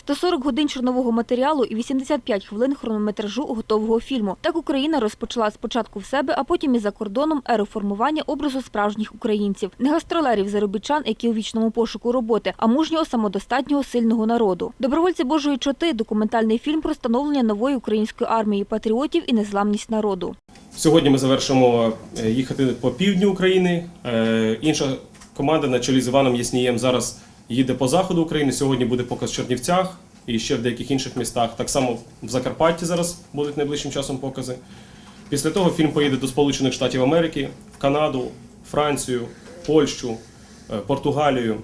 140 годин чорнового матеріалу і 85 хвилин хронометражу готового фільму. Так Україна розпочала спочатку в себе, а потім і за кордоном еру формування образу справжніх українців, не гастролерів заробітчан, які у вічному пошуку роботи, а мужнього самодостатнього сильного народу. Добровольці Божої чоти документальний фільм про становлення нової української армії патріотів і незламність народу. Сьогодні ми завершимо е, їхати по півдню України. Е, Інша команда на чолі з Іваном Яснієм зараз їде по заходу України. Сьогодні буде показ в Чернівцях і ще в деяких інших містах. Так само в Закарпатті зараз будуть найближчим часом покази. Після того фільм поїде до Сполучених Штатів Америки, в Канаду, Францію, Польщу, е, Португалію.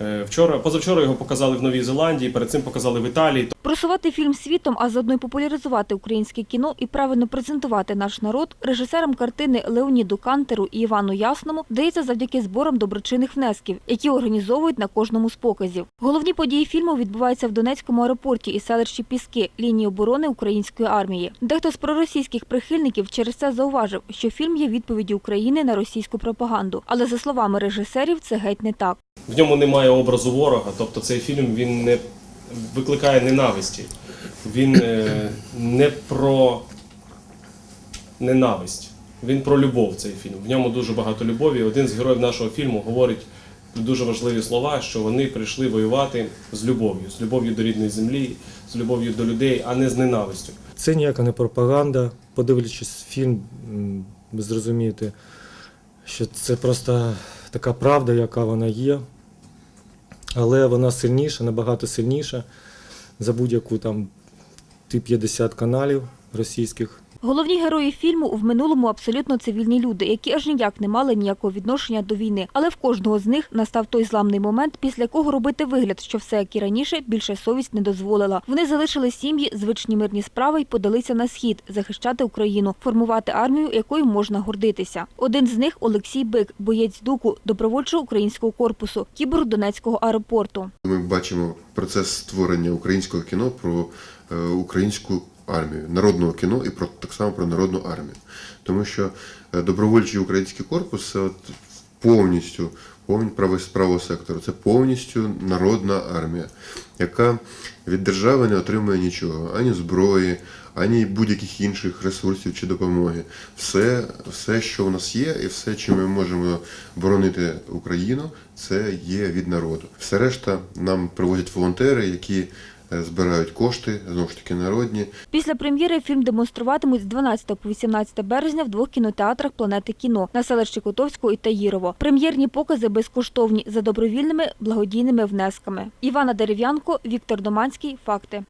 Е, Вчора, позавчора його показали в Новій Зеландії, перед цим показали в Італії. Просувати фільм світом, а заодно й популяризувати українське кіно і правильно презентувати наш народ режисерам картини Леоніду Кантеру і Івану Ясному вдається завдяки зборам доброчинних внесків, які організовують на кожному з показів. Головні події фільму відбуваються в Донецькому аеропорті і селищі Піски лінії оборони української армії. Дехто з проросійських прихильників через це зауважив, що фільм є відповіддю України на російську пропаганду. Але за словами режисерів, це геть не так. В ньому немає образу ворога, тобто цей фільм він не викликає ненависті. Він е, не про ненависть, він про любов цей фільм. В ньому дуже багато любові. Один з героїв нашого фільму говорить дуже важливі слова, що вони прийшли воювати з любов'ю, з любов'ю до рідної землі, з любов'ю до людей, а не з ненавистю. Це ніяка не пропаганда. Подивлячись фільм, ви зрозумієте, що це просто така правда, яка вона є. Але вона сильніша, набагато сильніша за будь-яку там ти 50 каналів російських. Головні герої фільму в минулому абсолютно цивільні люди, які аж ніяк не мали ніякого відношення до війни. Але в кожного з них настав той зламний момент, після якого робити вигляд, що все як і раніше, більше совість не дозволила. Вони залишили сім'ї, звичні мирні справи і подалися на схід захищати Україну, формувати армію, якою можна гордитися. Один з них Олексій Бик, боєць дуку добровольчого українського корпусу, кіборг Донецького аеропорту. Ми бачимо процес створення українського кіно про е, українську армію, народного кіно і про так само про народну армію. Тому що е, добровольчий український корпус це от повністю повні правого сектору. Це повністю народна армія, яка від держави не отримує нічого, ані зброї, ані будь-яких інших ресурсів чи допомоги. Все, все, що у нас є, і все, чим ми можемо боронити Україну, це є від народу. Все решта нам привозять волонтери, які збирають кошти, знову ж таки народні, Після прем'єри фільм демонструватимуть з 12 по 18 березня в двох кінотеатрах планети кіно на селищі Котовського і Таїрово. Прем'єрні покази безкоштовні за добровільними благодійними внесками. Івана Дерев'янко, Віктор Доманський. Факти.